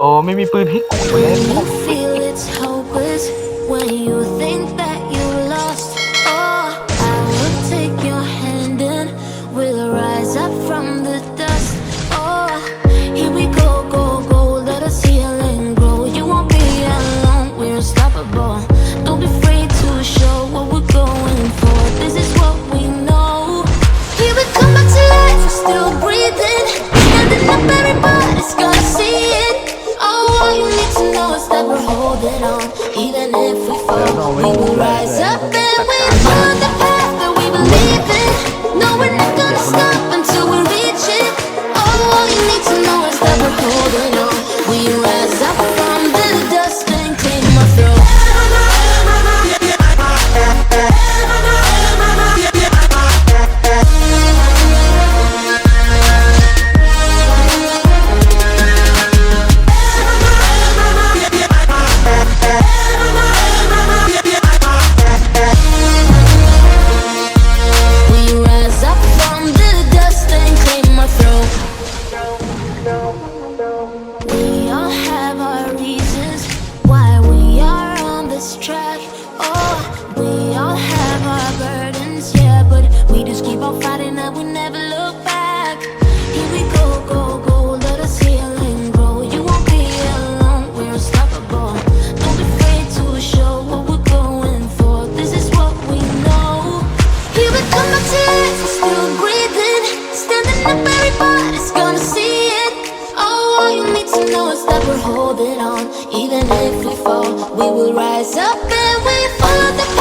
โอ้ไม่มีปืนให้กูเลย When you feel it's hopeless, when you think that you lost, oh, I will take your hand and we'll rise up from the dust. Oh, here we go, go, go, let us heal and grow. You won't be alone, we're unstoppable. Don't be afraid to show what we're going for. This is what we know. Here we come back to life, we're still breathing. Standing up, everybody's gonna We that we're holding on. Even if we fall, we will rise up and we follow the